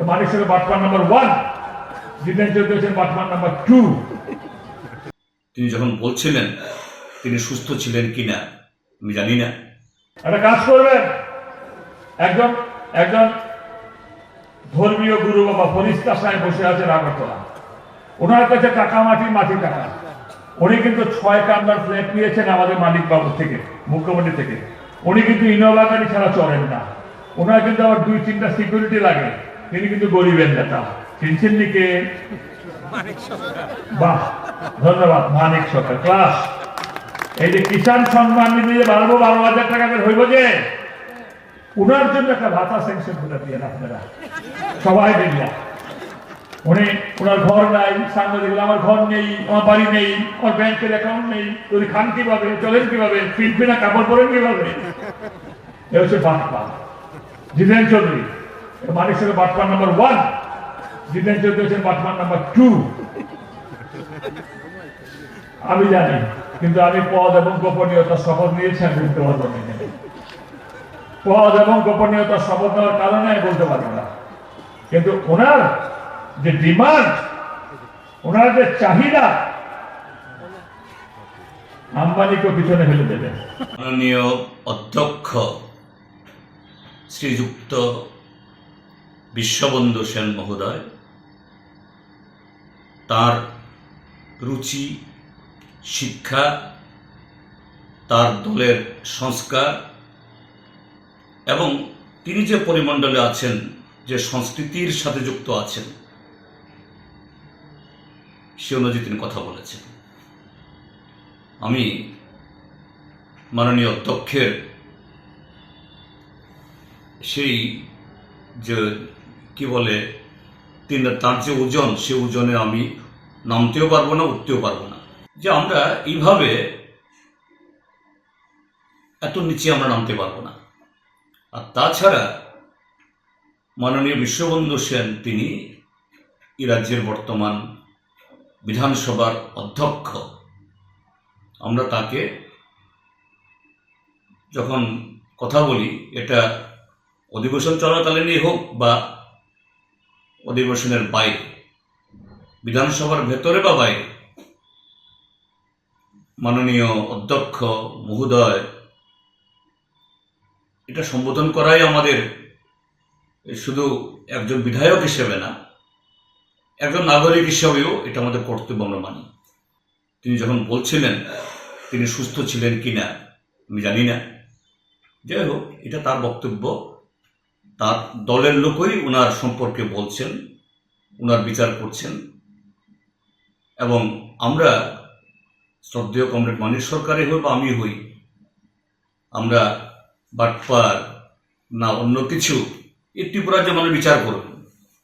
মানিকসরের বাটপার number one Jiten Chowdhury হচ্ছেন বাটপার নাম্বার টু তিনি যখন বলছিলেন তিনি সুস্থ ছিলেন কিনা আমি জানি না। একটা কাজ করবেন। একজন একজন ধর্মীয় গুরু বাবা ফরিস্তা সাহেব বসে আছেন আগরতলা। ওনার কাছে টাকা মাটি মাটি টাকা। উনি কিন্তু ছয় কামরার ফ্ল্যাট নিয়েছেন আমাদের মালিক বাবু থেকে মুখ্যমন্ত্রী থেকে। উনি কিন্তু ইনোভা গাড়ি ছাড়া চলেন না। ওনার কিন্তু আবার দুই তিনটা সিকিউরিটি লাগে। তিনি কিন্তু গরিবের নেতা। চিনছেন নি কে বাহ ধন্যবাদ মানিক সরকার। ক্লাস। এই যে কিষাণ সম্মান নিধি যে বাড়বো বারো হাজার টাকা করে হইব যে উনার জন্য একটা ভাতা স্যাংশন করে দিয়ে আপনারা। সবাই মিলিয়া। উনি ওনার ঘর নাই সাংবাদিক আমার ঘর নেই আমার বাড়ি নেই আমার ব্যাংকের অ্যাকাউন্ট নেই তুমি খান কীভাবে চলেন কীভাবে ফিনফিনা কাপড় পরেন কীভাবে? এ হচ্ছে বাটপা জিতেন চৌধুরী। মানিক সঙ্গে বাটপার নাম্বার ওয়ান জিতেন চৌধুরী হচ্ছেন বাটপার নাম্বার টু আমি জানি, কিন্তু আমি পদ এবং গোপনীয়তার শপথ নিয়েছি, আমি বলতে পারব পদ এবং গোপনীয়তার শপথ নেওয়ার কারণে আমি বলতে পারব না। কিন্তু ওনার যে ডিমান্ড, ওনার যে চাহিদা, আম্বানিকে পিছনে ফেলে দেবে। মাননীয় অধ্যক্ষ, শ্রীযুক্ত বিশ্ববন্ধু সেন মহোদয়, তার রুচি, শিক্ষা, তার দলের সংস্কার এবং তিনি যে পরিমণ্ডলে আছেন, যে সংস্কৃতির সাথে যুক্ত আছেন, সে অনুযায়ী তিনি কথা বলেছেন। আমি মাননীয় অধ্যক্ষের সেই যে কি বলে, তিন তার যে ওজন, সে ওজনে আমি নামতেও পারব না, উঠতেও পারব না। যে আমরা এইভাবে এত নিচে আমরা নামতে পারব না। আর তাছাড়া মাননীয় বিশ্ববন্ধু সেন, তিনি এই রাজ্যের বর্তমান বিধানসভার অধ্যক্ষ। আমরা তাকে যখন কথা বলি, এটা অধিবেশন চলাকালীনই হোক বা অধিবেশনের বাইরে। বিধানসভার ভেতরে বা বাইরে? মাননীয় অধ্যক্ষ মহোদয়, এটা সম্বোধন করাই আমাদের শুধু একজন বিধায়ক হিসেবে না, একজন নাগরিক হিসেবেও এটা আমাদের কর্তব্য আমরা মানি। তিনি যখন বলছিলেন, তিনি সুস্থ ছিলেন কিনা, আমি জানি না। যাই হোক, এটা তার বক্তব্য। তার দলের লোকই ওনার সম্পর্কে বলছেন ওনার বিচার করছেন। এবং আমরা শ্রদ্ধেয় কমরেড মানিক সরকারই হই বা আমি হই, আমরা বাটপার না অন্য কিছু এই ত্রিপুরার যে মানুষ বিচার করবে